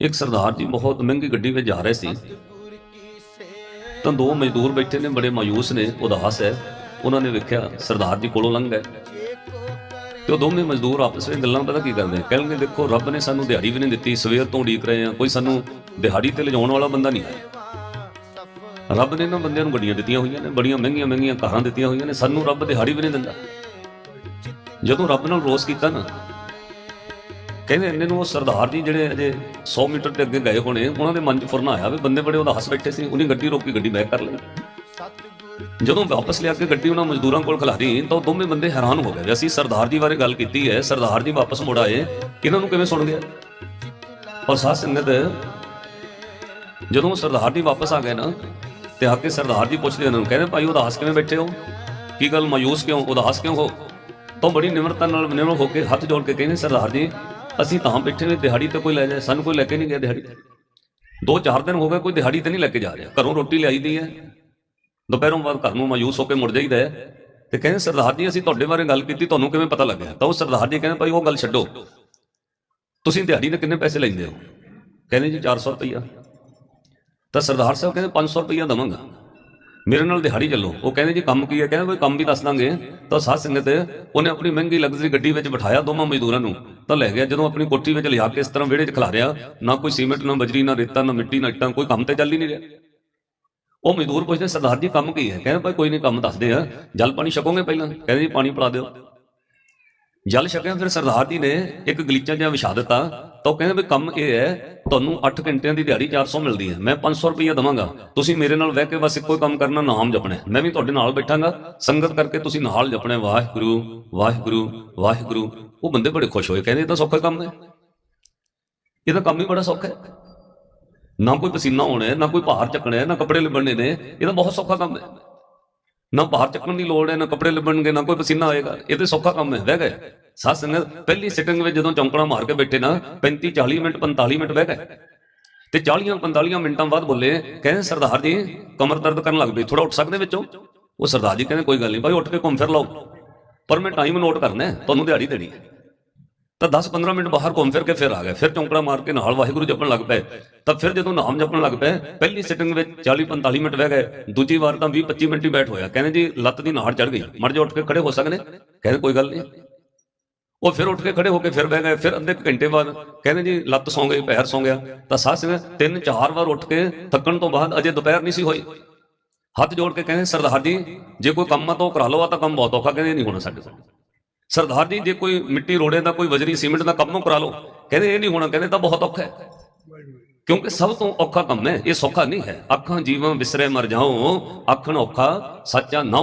ਇੱਕ ਸਰਦਾਰ ਜੀ ਬਹੁਤ ਮਹਿੰਗੀ ਗੱਡੀ ਵਿੱਚ ਜਾ ਰਹੇ ਸੀ। ਤਾਂ ਦੋ ਮਜ਼ਦੂਰ ਬੈਠੇ ਨੇ, ਬੜੇ ਮਾਯੂਸ ਨੇ, ਉਦਾਸ ਹੈ। ਉਹਨਾਂ ਨੇ ਵੇਖਿਆ ਸਰਦਾਰ ਜੀ ਕੋਲੋਂ ਲੰਘ ਗਏ ਤੇ ਉਹ ਦੋਵੇਂ ਮਜ਼ਦੂਰ ਆਪਸ ਵਿੱਚ ਗੱਲਾਂ ਪਤਾ ਕੀ ਕਰਦੇ ਕਹਿਣਗੇ, ਦੇਖੋ, ਰੱਬ ਨੇ ਸਾਨੂੰ ਦਿਹਾੜੀ ਵੀ ਨਹੀਂ ਦਿੱਤੀ, ਸਵੇਰ ਤੋਂ ਉਡੀਕ ਰਹੇ ਆ ਕੋਈ ਸਾਨੂੰ ਦਿਹਾੜੀ ਤੇ ਲਿਜਾਉਣ ਵਾਲਾ ਬੰਦਾ ਨਹੀਂ ਹੈ ਰੱਬ ਨੇ ਇਹਨਾਂ ਬੰਦਿਆਂ ਨੂੰ ਗੱਡੀਆਂ ਦਿੱਤੀਆਂ ਹੋਈਆਂ ਨੇ, ਬੜੀਆਂ ਮਹਿੰਗੀਆਂ ਮਹਿੰਗੀਆਂ ਕਾਰਾਂ ਦਿੱਤੀਆਂ ਹੋਈਆਂ ਨੇ, ਸਾਨੂੰ ਰੱਬ ਦਿਹਾੜੀ ਵੀ ਨਹੀਂ ਦਿੰਦਾ। ਜਦੋਂ ਰੱਬ ਨਾਲ ਰੋਸ ਕੀਤਾ ਨਾ ਕਹਿੰਦੇ ਇੰਨੇ ਨੂੰ ਉਹ ਸਰਦਾਰ ਜੀ ਜਿਹੜੇ ਅਜੇ 100 ਮੀਟਰ ਦੇ ਅੱਗੇ ਗਏ ਹੋਣੇ, ਉਹਨਾਂ ਦੇ ਮਨ 'ਚ ਫੁਰਨਾ ਆਇਆ ਵੀ ਬੰਦੇ ਬੜੇ ਉਦਾਸ ਬੈਠੇ ਸੀ, ਉਹਨੇ ਗੱਡੀ ਰੋਕੀ, ਗੱਡੀ ਬੈਕ ਕਰ ਲਈ। ਜਦੋਂ ਵਾਪਸ ਲਿਆ ਕੇ ਗੱਡੀ ਉਹਨਾਂ ਮਜ਼ਦੂਰਾਂ ਕੋਲ ਖਿਲਾਰੀ, ਤਾਂ ਉਹ ਦੋਵੇਂ ਬੰਦੇ ਹੈਰਾਨ ਹੋ ਗਏ ਅਸੀਂ ਸਰਦਾਰ ਜੀ ਬਾਰੇ ਗੱਲ ਕੀਤੀ ਹੈ, ਸਰਦਾਰ ਜੀ ਵਾਪਸ ਮੁੜ ਆਏ ਇਹਨਾਂ ਨੂੰ ਕਿਵੇਂ ਸੁਣ ਗਿਆ ਔਰ ਸਾਧ ਸੰਗਤ, ਜਦੋਂ ਸਰਦਾਰ ਜੀ ਵਾਪਸ ਆ ਗਏ ਨਾ, ਤੇ ਆ ਕੇ ਸਰਦਾਰ ਜੀ ਪੁੱਛਦੇ ਇਹਨਾਂ ਨੂੰ, ਕਹਿੰਦੇ ਭਾਈ ਉਦਾਸ ਕਿਵੇਂ ਬੈਠੇ ਹੋ? ਕੀ ਗੱਲ ਮਾਯੂਸ ਕਿਉਂ, ਉਦਾਸ ਕਿਉਂ ਹੋ? ਤਾਂ ਬੜੀ ਨਿਮਰਤਾ ਨਾਲ ਨਿਮਰ ਹੋ ਕੇ ਹੱਥ ਜੋੜ ਕੇ ਕਹਿੰਦੇ, ਸਰਦਾਰ ਜੀ ਅਸੀਂ ਤਾਂ ਬੈਠੇ ਨੇ, ਦਿਹਾੜੀ ਤੇ ਕੋਈ ਲੈ ਜਾਏ ਸਾਨੂੰ ਕੋਈ ਲੈ ਕੇ ਨਹੀਂ ਗਿਆ ਦਿਹਾੜੀ। ਦੋ ਚਾਰ ਦਿਨ ਹੋ ਗਏ, ਕੋਈ ਦਿਹਾੜੀ ਤੇ ਨਹੀਂ ਲੈ ਕੇ ਜਾ ਰਿਹਾ। ਘਰੋਂ ਰੋਟੀ ਲਿਆਈ ਦੀ ਹੈ। ਦੁਪਹਿਰੋਂ ਬਾਅਦ ਘਰ ਨੂੰ ਮਾਯੂਸ ਹੋ ਕੇ ਮੁੜ ਜਾਈਦਾ ਹੈ। ਤੇ ਕਹਿੰਦੇ, ਸਰਦਾਰ ਜੀ, ਅਸੀਂ ਤੁਹਾਡੇ ਬਾਰੇ ਗੱਲ ਕੀਤੀ, ਤੁਹਾਨੂੰ ਕਿਵੇਂ ਪਤਾ ਲੱਗਿਆ? ਤਾਂ ਉਹ ਸਰਦਾਰ ਜੀ ਕਹਿੰਦੇ, ਭਾਈ, ਉਹ ਗੱਲ ਛੱਡੋ। ਤੁਸੀਂ ਦਿਹਾੜੀ ਦੇ ਕਿੰਨੇ ਪੈਸੇ ਲੈਂਦੇ ਹੋ? ਕਹਿੰਦੇ, ਜੀ 400 ਰੁਪਈਆ। ਤਾਂ ਸਰਦਾਰ ਸਾਹਿਬ ਕਹਿੰਦੇ 500 ਰੁਪਈਆ ਦਵਾਂਗਾ। ਮੇਰੇ ਨਾਲ ਦਿਹਾੜੀ ਚੱਲੋ। ਉਹ ਕਹਿੰਦੇ, ਜੀ, ਕੰਮ ਕੀ ਹੈ? ਕਹਿੰਦੇ, ਕੋਈ ਕੰਮ ਵੀ ਦੱਸ ਦਾਂਗੇ। ਤਾਂ ਸਾਧ ਸੰਗਤ ਉਹਨੇ ਆਪਣੀ ਮਹਿੰਗੀ ਲਗਜ਼ਰੀ ਗੱਡੀ ਵਿੱਚ ਬਿਠਾਇਆ ਦੋਵਾਂ ਮਜ਼ਦੂਰਾਂ ਨੂੰ। ਤਾਂ ਲੈ ਗਿਆ, ਜਦੋਂ ਆਪਣੀ ਕੋਠੀ ਵਿੱਚ ਲਿਆ ਕੇ ਇਸ ਤਰ੍ਹਾਂ ਵਿਹੜੇ 'ਚ ਖਿਲਾ ਖਿਲਾਰਿਆ ਨਾ ਕੋਈ ਸੀਮੈਂਟ, ਨਾ ਬਜਰੀ, ਨਾ ਰੇਤਾ, ਨਾ ਮਿੱਟੀ, ਨਾ ਇੱਟਾਂ, ਕੋਈ ਕੰਮ ਤੇ ਚੱਲ ਹੀ ਨਹੀਂ ਰਿਹਾ। ਉਹ ਮਜ਼ਦੂਰ ਪੁੱਛਦੇ, ਸਰਦਾਰ ਜੀ, ਕੰਮ ਕੀ ਹੈ? ਕਹਿੰਦੇ, ਭਾਈ, ਕੋਈ ਨਹੀਂ, ਕੰਮ ਦੱਸਦੇ ਆ। ਜਲ ਪਾਣੀ ਛਕੋਗੇ ਪਹਿਲਾਂ? ਕਹਿੰਦੇ, ਜੀ, ਪਾਣੀ ਪਿਲਾ ਦਿਓ। ਜਲ ਛਕਿਆ, ਫਿਰ ਸਰਦਾਰ ਜੀ ਨੇ ਇੱਕ ਗਲੀਚਾ ਜਿਹਾ ਵਿਛਾ ਦਿੱਤਾ, ਤਾਂ ਉਹ ਕਹਿੰਦੇ ਵੀ ਕੰਮ ਇਹ ਹੈ ਤੁਹਾਨੂੰ 8 ਘੰਟਿਆਂ ਦੀ ਦਿਹਾੜੀ 400 ਮਿਲਦੀ ਹੈ। ਮੈਂ 500 ਰੁਪਈਆ ਦਵਾਂਗਾ। ਤੁਸੀਂ ਮੇਰੇ ਨਾਲ ਬਹਿ ਕੇ ਬਸ ਇੱਕੋ ਹੀ ਕੰਮ ਕਰਨਾ ਨਾਮ ਜਪਣਾ ਮੈਂ ਵੀ ਤੁਹਾਡੇ ਨਾਲ ਬੈਠਾਂਗਾ। ਸੰਗਤ ਕਰਕੇ ਤੁਸੀਂ ਨਾਲ ਜਪਣਾ ਵਾਹਿਗੁਰੂ ਵਾਹਿਗੁਰੂ ਵਾਹਿਗੁਰੂ। ਉਹ ਬੰਦੇ ਬੜੇ ਖੁਸ਼ ਹੋਏ। ਕਹਿੰਦੇ ਇਹ ਤਾਂ ਸੌਖਾ ਕੰਮ ਹੈ। ਇਹ ਤਾਂ ਕੰਮ ਹੀ ਬੜਾ ਸੌਖਾ ਹੈ। ਨਾ ਕੋਈ ਪਸੀਨਾ ਹੋਣਾ ਨਾ ਕੋਈ ਭਾਰ ਚੱਕਣਾ ਨਾ ਕੱਪੜੇ ਲਿਬੜਨੇ ਨੇ। ਇਹ ਤਾਂ ਬਹੁਤ ਸੌਖਾ ਕੰਮ ਹੈ। ਨਾ ਭਾਰ ਚੱਕਣ ਦੀ ਲੋੜ ਹੈ, ਨਾ ਕੱਪੜੇ ਲਿਬਣਗੇ ਨਾ ਕੋਈ ਪਸੀਨਾ ਆਏਗਾ। ਇਹ ਤੇ ਸੌਖਾ ਕੰਮ ਹੈ। ਬਹਿ ਗਏ। ਸੱਸ ਸੰਗਤ ਪਹਿਲੀ ਸਿਟਿੰਗ ਵਿੱਚ ਜਦੋਂ ਚੌਂਕੜਾ ਮਾਰ ਕੇ ਬੈਠੇ ਨਾ 35 40 ਮਿੰਟ 45 ਮਿੰਟ ਬਹਿ ਗਏ। ਤੇ 40 45 ਮਿੰਟਾਂ ਬਾਅਦ ਬੋਲੇ, ਕਹਿੰਦੇ, ਸਰਦਾਰ ਜੀ, ਕਮਰ ਦਰਦ ਕਰਨ ਲੱਗ ਪਈ ਥੋੜਾ ਉੱਠ ਸਕਦੇ ਵਿੱਚੋਂ? ਉਹ ਸਰਦਾਰ ਜੀ ਕਹਿੰਦੇ, ਕੋਈ ਗੱਲ ਨਹੀਂ ਭਾਈ, ਉੱਠ ਕੇ ਘੁੰਮ ਫਿਰ ਲਓ। ਪਰ ਮੈਂ ਟਾਈਮ ਨੋਟ ਕਰਨਾ ਤੁਹਾਨੂੰ ਦਿਹਾੜੀ ਦੇਣੀ ਤਾਂ 10-15 ਮਿੰਟ ਬਾਹਰ ਘੁੰਮ ਫਿਰ ਕੇ ਫਿਰ ਆ ਗਏ। ਫਿਰ ਚੌਂਕੜਾ ਮਾਰ ਕੇ ਨਾਲ ਵਾਹਿਗੁਰੂ ਜਪਣ ਲੱਗ ਪਏ। ਤਾਂ ਫਿਰ ਜਦੋਂ ਨਾਮ ਜਪਣ ਲੱਗ ਪਏ, ਪਹਿਲੀ ਸਿਟਿੰਗ ਵਿੱਚ 40-45 ਮਿੰਟ ਬਹਿ ਗਏ। ਦੂਜੀ ਵਾਰ ਤਾਂ 20-25 ਮਿੰਟ ਹੀ ਬੈਠ ਹੋਇਆ। ਕਹਿੰਦੇ ਜੀ, ਲੱਤ ਦੀ ਨਾੜ ਚੜ ਗਈ। ਮੜ ਜਾ, ਉੱਠ ਕੇ ਖੜੇ ਹੋ ਸਕਦੇ? ਕਹਿੰਦੇ, ਕੋਈ ਗੱਲ ਨਹੀਂ। ਉਹ ਫਿਰ ਉੱਠ ਕੇ ਖੜੇ ਹੋ ਕੇ ਫਿਰ ਬਹਿ ਗਏ। ਫਿਰ ਅੱਧੇ ਘੰਟੇ ਬਾਅਦ ਕਹਿੰਦੇ ਜੀ, ਲੱਤ ਸੌਂ ਗਈ, ਪੈਰ ਸੌਂ ਗਿਆ। ਤਾਂ ਸਾਹ ਸਿੰਘ ਤਿੰਨ ਚਾਰ ਵਾਰ ਉੱਠ ਕੇ ਥੱਕਣ ਤੋਂ ਬਾਅਦ ਅਜੇ ਦੁਪਹਿਰ ਨਹੀਂ ਸੀ ਹੋਈ। ਹੱਥ ਜੋੜ ਕੇ ਕਹਿੰਦੇ, ਸਰਦਾਰ ਜੀ, ਜੇ ਕੋਈ ਕੰਮ ਆ ਤਾਂ ਕਰਾ ਲਓ, ਆ ਤਾਂ ਕੰਮ ਬਹੁਤ ਔਖਾ, ਕਹਿੰਦੇ ਨਹੀਂ ਹੋਣਾ ਸਾਡੇ ਤੋਂ ਸਰਦਾਰ ਜੀ, ਜੇ ਕੋਈ ਮਿੱਟੀ ਰੋੜੇ ਦਾ, ਕੋਈ ਵਜਰੀ, ਸੀਮੈਂਟ ਦਾ ਕੰਮ ਕਰਾ ਲਓ। ਕਹਿੰਦੇ ਇਹ ਨਹੀਂ ਹੋਣਾ, ਕਹਿੰਦੇ ਤਾਂ ਬਹੁਤ ਔਖਾ ਹੈ। ਕਿਉਂਕਿ ਸਭ ਤੋਂ ਔਖਾ ਕੰਮ ਹੈ, ਇਹ ਸੌਖਾ ਨਹੀਂ ਹੈ। ਅੱਖਾਂ ਜੀਵਾਂ ਵਿਸਰੇ ਮਰ ਜਾਓ ਅੱਖਣ ਔਖਾ, ਸੱਚਾ ਨਾ